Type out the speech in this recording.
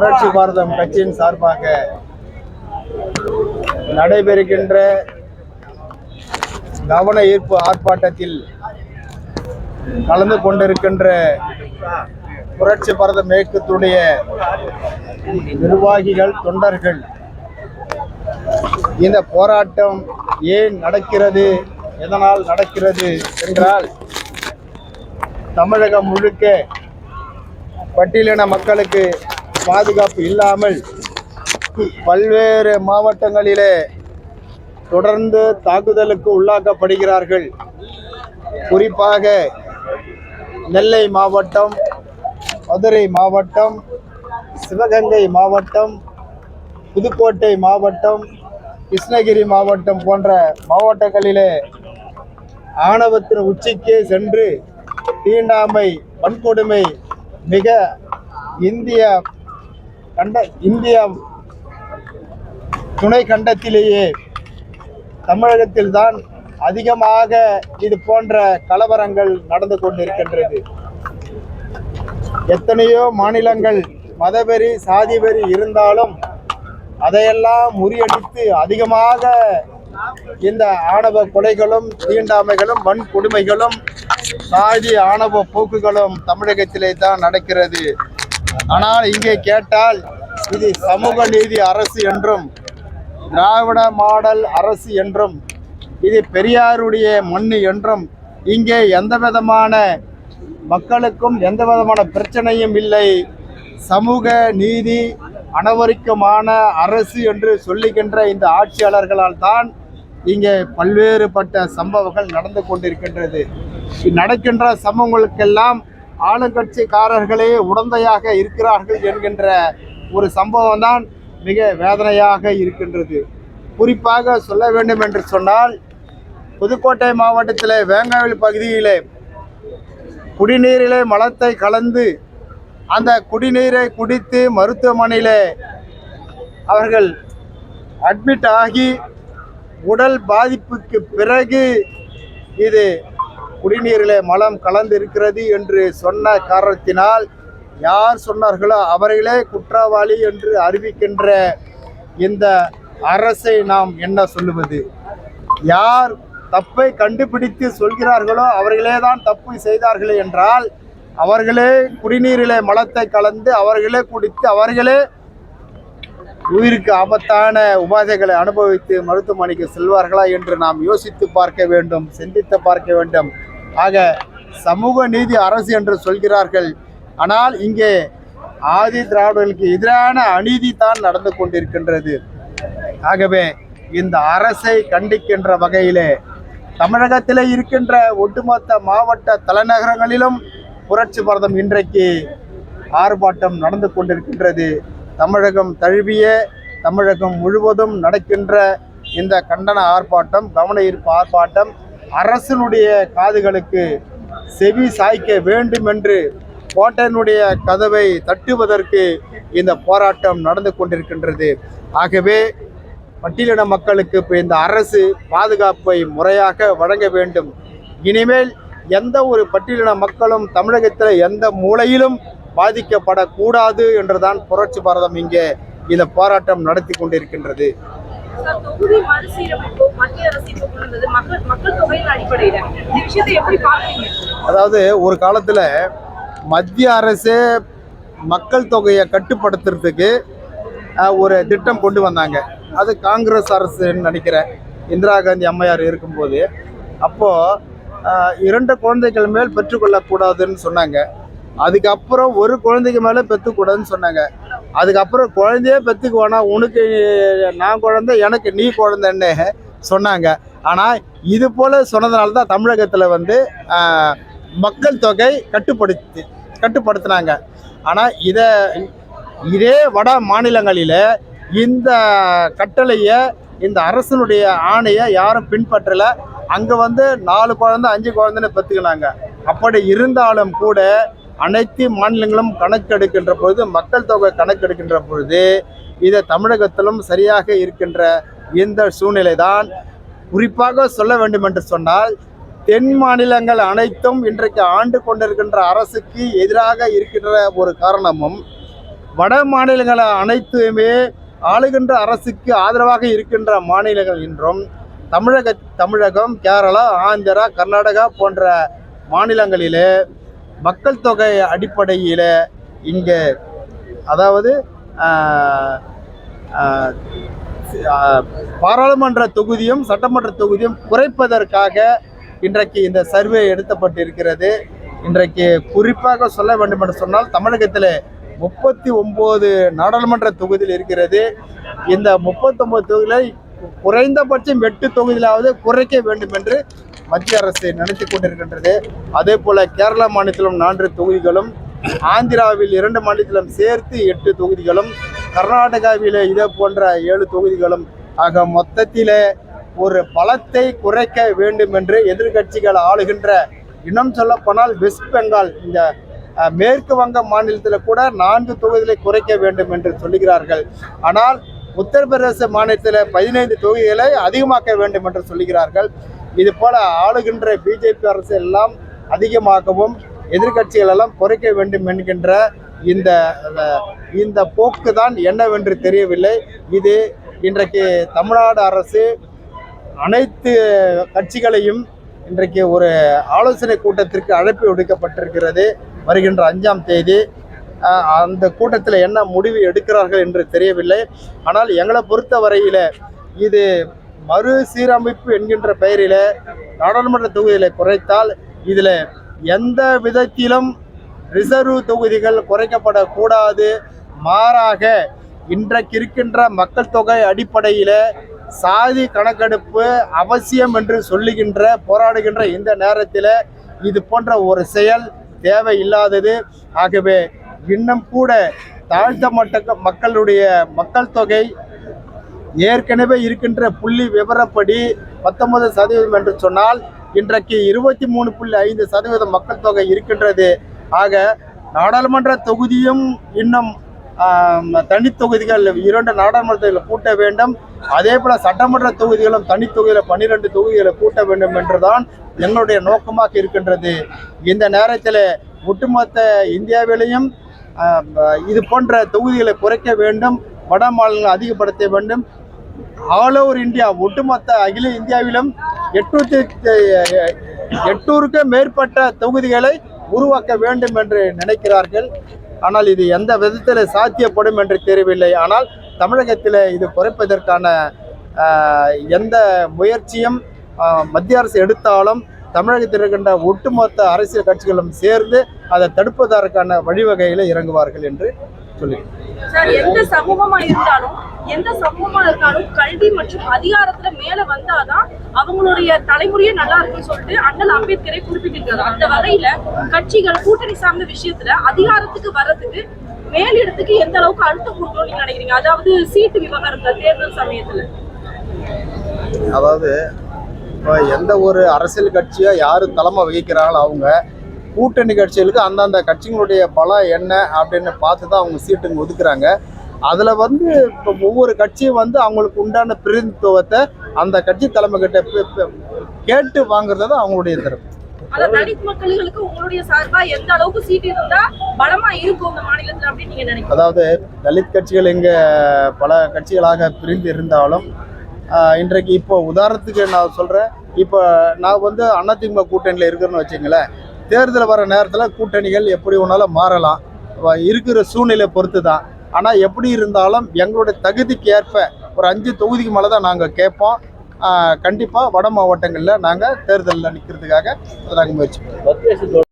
புரட்சி பாரதம் கட்சியின் சார்பாக நடைபெறுகின்ற கவன ஈர்ப்பு ஆர்ப்பாட்டத்தில் கலந்து கொண்டிருக்கின்ற புரட்சி பாரதம் இயக்கத்துடைய நிர்வாகிகள் தொண்டர்கள் இந்த போராட்டம் ஏன் நடக்கிறது எதனால் நடக்கிறது என்றால் தமிழகம் முழுக்க பட்டியலின மக்களுக்கு பாதுகாப்பு இல்லாமல் பல்வேறு மாவட்டங்களிலே தொடர்ந்து தாக்குதலுக்கு உள்ளாக்கப்படுகிறார்கள். குறிப்பாக நெல்லை மாவட்டம் மதுரை மாவட்டம் சிவகங்கை மாவட்டம் புதுக்கோட்டை மாவட்டம் கிருஷ்ணகிரி மாவட்டம் போன்ற மாவட்டங்களிலே ஆணவத்தின் உச்சிக்கே சென்று தீண்டாமை வன்கொடுமை மிக இந்திய கண்ட இந்திய துணை கண்டத்திலேயே தமிழகத்தில்தான் அதிகமாக இது போன்ற கலவரங்கள் நடந்து கொண்டிருக்கின்றது. எத்தனையோ மாநிலங்கள் மதவெறி சாதிவெறி இருந்தாலும் அதையெல்லாம் முறியடித்து அதிகமாக இந்த ஆணவ கொலைகளும் தீண்டாமைகளும் வன்கொடுமைகளும் சாதி ஆணவ போக்குகளும் தமிழகத்திலே தான் நடக்கிறது. ஆனால் இங்கே கேட்டால் இது சமூக நீதி அரசு என்றும் திராவிட மாடல் அரசு என்றும் இது பெரியாருடைய மண்ணு என்றும் இங்கே எந்த விதமான மக்களுக்கும் எந்த விதமான பிரச்சனையும் இல்லை. சமூக நீதி அனவரிக்கமான அரசு என்று சொல்லுகின்ற இந்த ஆட்சியாளர்களால் தான் இங்கே பல்வேறுபட்ட சம்பவங்கள் நடந்து கொண்டிருக்கின்றது. நடக்கின்ற சம்பவங்களுக்கெல்லாம் ஆளுங்கட்சிக்காரர்களே உடந்தையாக இருக்கிறார்கள் என்கின்ற ஒரு சம்பவம் தான் மிக வேதனையாக இருக்கின்றது. குறிப்பாக சொல்ல வேண்டும் என்று சொன்னால் புதுக்கோட்டை மாவட்டத்தில் வேங்காவில் பகுதியிலே குடிநீரிலே மலத்தை கலந்து அந்த குடிநீரை குடித்து மருத்துவமனையிலே அவர்கள் அட்மிட் ஆகி உடல் பாதிப்புக்கு பிறகு இது குடிநீரிலே மலம் கலந்திருக்கிறது என்று சொன்ன காரணத்தினால் யார் சொன்னார்களோ அவர்களே குற்றவாளி என்று அறிவிக்கின்ற இந்த அரசை நாம் என்ன சொல்லுவது? யார் தப்பை கண்டுபிடித்து சொல்கிறார்களோ அவர்களே தான் தப்பு செய்தார்களே என்றால் அவர்களே குடிநீரிலே மலத்தை கலந்து அவர்களே குடித்து அவர்களே உயிருக்கு ஆபத்தான உபாதைகளை அனுபவித்து மருத்துவமனைக்கு செல்வார்களா என்று நாம் யோசித்து பார்க்க வேண்டும் சிந்தித்து பார்க்க வேண்டும். ஆக சமூக நீதி அரசு என்று சொல்கிறார்கள். ஆனால் இங்கே ஆதி திராவிடர்களுக்கு எதிரான அநீதி தான் நடந்து கொண்டிருக்கின்றது. ஆகவே இந்த அரசை கண்டிக்கின்ற வகையிலே தமிழகத்திலே இருக்கின்ற ஒட்டுமொத்த மாவட்ட தலைநகரங்களிலும் புரட்சி பாரதம் இன்றைக்கு ஆர்ப்பாட்டம் நடந்து கொண்டிருக்கின்றது. தமிழகம் தழுவிய தமிழகம் முழுவதும் நடக்கின்ற இந்த கண்டன ஆர்ப்பாட்டம் கவன ஈர்ப்பு ஆர்ப்பாட்டம் அரசனுடைய காதுகளுக்கு செவி சாய்க்க வேண்டும் என்று கோட்டையினுடைய கதவை தட்டுவதற்கு இந்த போராட்டம் நடந்து கொண்டிருக்கின்றது. ஆகவே பட்டியலின மக்களுக்கு இப்போ இந்த அரசு பாதுகாப்பை முறையாக வழங்க வேண்டும். இனிமேல் எந்த ஒரு பட்டியலின மக்களும் தமிழகத்தில் எந்த மூலையிலும் பாதிக்கப்படக்கூடாது என்றுதான் புரட்சி பாரதம் இங்கே இந்த போராட்டம் நடத்தி கொண்டிருக்கின்றது. தொகுதி மறுசீரமைப்பு மத்திய அரசு கொண்டு மக்கள் மக்கள் தொகையின் அடிப்படையில. விஷயத்தை எப்படி பாக்குறீங்க அதாவது ஒரு காலத்தில் மத்திய அரசு மக்கள் தொகையை கட்டுப்படுத்துறதுக்கு ஒரு திட்டம் கொண்டு வந்தாங்க. அது காங்கிரஸ் அரசுன்னு நினைக்கிறேன் இந்திரா காந்தி அம்மையார் இருக்கும்போது அப்போது இரண்டு குழந்தைகள் மேல் பெற்றுக்கொள்ளக்கூடாதுன்னு சொன்னாங்க. அதுக்கப்புறம் ஒரு குழந்தைக்கு மேலே பெற்றுக்கூடாதுன்னு சொன்னாங்க. அதுக்கப்புறம் குழந்தையே பெற்றுக்கு வேணாம் உனக்கு நான் குழந்தை எனக்கு நீ குழந்தைன்னு சொன்னாங்க. ஆனால் இது போல் சொன்னதுனால தான் தமிழகத்தில் வந்து மக்கள் தொகை கட்டுப்படுத்தி கட்டுப்படுத்தினாங்க. ஆனால் இதை இதே வட மாநிலங்களில் இந்த கட்டளையை இந்த அரசனுடைய ஆணையை யாரும் பின்பற்றலை. அங்கே வந்து நாலு குழந்தை அஞ்சு குழந்தைன்னு பெற்றுக்கினாங்க அப்படி இருந்தாலும் கூட அனைத்து மாநிலங்களும் கணக்கெடுக்கின்ற பொழுது மக்கள் தொகை கணக்கெடுக்கின்ற பொழுது இதை தமிழகத்திலும் சரியாக இருக்கின்ற இந்த சூழ்நிலை தான் குறிப்பாக சொல்ல வேண்டும் என்று சொன்னால் தென் மாநிலங்கள் அனைத்தும் இன்றைக்கு ஆண்டு கொண்டிருக்கின்ற அரசுக்கு எதிராக இருக்கின்ற ஒரு காரணமும் வட மாநிலங்கள் அனைத்துமே ஆளுகின்ற அரசுக்கு ஆதரவாக இருக்கின்ற மாநிலங்கள் என்றும் தமிழக தமிழகம் கேரளா ஆந்திரா கர்நாடகா போன்ற மாநிலங்களிலே மக்கள் தொகை அடிப்படையில் இங்கே அதாவது பாராளுமன்ற தொகுதியும் சட்டமன்ற தொகுதியும் குறைப்பதற்காக இன்றைக்கு இந்த சர்வே எடுத்தப்பட்டிருக்கிறது. இன்றைக்கு குறிப்பாக சொல்ல வேண்டும் என்று சொன்னால் தமிழகத்தில் முப்பத்தி ஒம்பது நாடாளுமன்ற தொகுதியில் இருக்கிறது. இந்த முப்பத்தொம்பது தொகுதியில் குறைந்தபட்சம் எட்டு தொகுதியிலாவது குறைக்க வேண்டும் என்று மத்திய அரசு நினைத்து கொண்டிருக்கின்றது. அதே போல கேரளா மாநிலத்திலும் நான்கு தொகுதிகளும் ஆந்திராவில் இரண்டு மாநிலத்திலும் சேர்த்து எட்டு தொகுதிகளும் கர்நாடகாவில் இதே போன்ற ஏழு தொகுதிகளும். ஆக மொத்தத்தில் ஒரு பலத்தை குறைக்க வேண்டும் என்று எதிர்க்கட்சிகள் ஆளுகின்ற இன்னும் சொல்ல போனால் வெஸ்ட் பெங்கால் இந்த மேற்கு வங்க மாநிலத்தில் கூட நான்கு தொகுதிகளை குறைக்க வேண்டும் என்று சொல்லுகிறார்கள். ஆனால் உத்தரப்பிரதேச மாநிலத்தில் பதினைந்து தொகுதிகளை அதிகமாக்க வேண்டும் என்று சொல்லுகிறார்கள். இது போல ஆளுகின்ற பிஜேபி அரசு எல்லாம் அதிகமாகவும் எதிர்க்கட்சிகள் எல்லாம் குறைக்க வேண்டும் என்கின்ற இந்த இந்த போக்கு தான் என்னவென்று தெரியவில்லை. இது இன்றைக்கு தமிழ்நாடு அரசு அனைத்து கட்சிகளையும் இன்றைக்கு ஒரு ஆலோசனை கூட்டத்திற்கு அழைப்பு விடுக்கப்பட்டிருக்கிறது வருகின்ற அஞ்சாம் தேதி அந்த கூட்டத்தில் என்ன முடிவு எடுக்கிறார்கள் என்று தெரியவில்லை. ஆனால் எங்களை பொறுத்த வரையில் இது சீரமைப்பு என்கின்ற பெயரில் நாடாளுமன்ற தொகுதிகளை குறைத்தால் இதில் எந்த விதத்திலும் ரிசர்வ் தொகுதிகள் குறைக்கப்படக்கூடாது. மாறாக இன்றைக்கு இருக்கின்ற மக்கள் தொகை அடிப்படையில் சாதி கணக்கெடுப்பு அவசியம் என்று சொல்லுகின்ற போராடுகின்ற இந்த நேரத்தில் இது போன்ற ஒரு செயல் தேவையில்லாதது. ஆகவே இன்னும் கூட தாழ்த்தப்பட்ட மக்களுடைய மக்கள் தொகை ஏற்கனவே இருக்கின்ற புள்ளி விவரப்படி பத்தொன்பது சதவீதம் என்று சொன்னால் இன்றைக்கு இருபத்தி மூணு புள்ளி ஐந்து சதவீதம் மக்கள் தொகை இருக்கின்றது. ஆக நாடாளுமன்ற தொகுதியும் இன்னும் தனித்தொகுதிகள் தொகுதிகள் இரண்டு நாடாளுமன்றத்தில் கூட்ட வேண்டும். அதே போல சட்டமன்ற தொகுதிகளும் தனித்தொகுதியில் பன்னிரெண்டு தொகுதிகளை கூட்ட வேண்டும் என்றுதான் எங்களுடைய நோக்கமாக இருக்கின்றது. இந்த நேரத்தில் ஒட்டுமொத்த இந்தியாவிலையும் இது போன்ற தொகுதிகளை குறைக்க வேண்டும் வட மாநிலங்களை அதிகப்படுத்த வேண்டும். ஆல் ஓவர் இந்தியா ஒட்டுமொத்த அகில இந்தியாவிலும் எட்நூத்தி எட்நூறுக்கும் மேற்பட்ட தொகுதிகளை உருவாக்க வேண்டும் என்று நினைக்கிறார்கள். ஆனால் இது எந்த விதத்தில் சாத்தியப்படும் என்று தெரியவில்லை. ஆனால் தமிழகத்தில் இது குறைப்பதற்கான எந்த முயற்சியும் மத்திய அரசு எடுத்தாலும் தமிழகத்தில் இருக்கின்ற ஒட்டுமொத்த அரசியல் கட்சிகளும் சேர்ந்து அதை தடுப்பதற்கான வழிவகையில் இறங்குவார்கள் என்று சொல்லி சார் எந்த சமூகமா இருந்தாலும் எந்த சமூகமா இருந்தாலும் கல்வி மற்றும் அதிகாரத்துல மேல வந்தாதான் அவங்களுடைய தலைமுறையே நல்லா இருக்குன்னு சொல்லிட்டு அண்ணல் அம்பேத்கரை குறிப்பிட்டிருக்காரு. அந்த வகையில கட்சிகள் கூட்டணி சார்ந்த விஷயத்துல அதிகாரத்துக்கு வர்றதுக்கு மேலிடத்துக்கு எந்த அளவுக்கு அழுத்தம் கொடுக்கணும்னு நீங்க நினைக்கிறீங்க? அதாவது சீட்டு விவகாரத்துல தேர்தல் சமயத்துல. அதாவது இப்போ எந்த ஒரு அரசியல் கட்சியோ யார் தலைமை வகிக்கிறாங்களோ அவங்க கூட்டணி கட்சிகளுக்கு அந்தந்த கட்சிகளுடைய பலம் என்ன அப்படின்னு பார்த்து தான் அவங்க சீட்டுங்க ஒதுக்குறாங்க. அதில் வந்து இப்போ ஒவ்வொரு கட்சியும் வந்து அவங்களுக்கு உண்டான பிரதிநிதித்துவத்தை அந்த கட்சி தலைமை கிட்ட கேட்டு வாங்குறது தான் அவங்களுடைய திறமை. அதாவது தலித் கட்சிகள் இங்கே பல கட்சிகளாக பிரிந்து இருந்தாலும் இன்றைக்கு இப்போ உதாரணத்துக்கு நான் சொல்கிறேன் இப்போ நான் வந்து அதிமுக கூட்டணியில் இருக்கிறேன்னு வச்சுங்களேன் தேர்தல் வர நேரத்தில் கூட்டணிகள் எப்படி ஒன்றாலும் மாறலாம். இருக்கிற சூழ்நிலை பொறுத்து தான் ஆனால் எப்படி இருந்தாலும் எங்களுடைய தகுதிக்கு ஏற்ப ஒரு அஞ்சு தொகுதிக்கு மேலே தான் நாங்கள் கேட்போம் கண்டிப்பாக வட மாவட்டங்களில் நாங்கள் தேர்தலில் நிற்கிறதுக்காக நாங்கள் முயற்சி பண்ணுவோம்.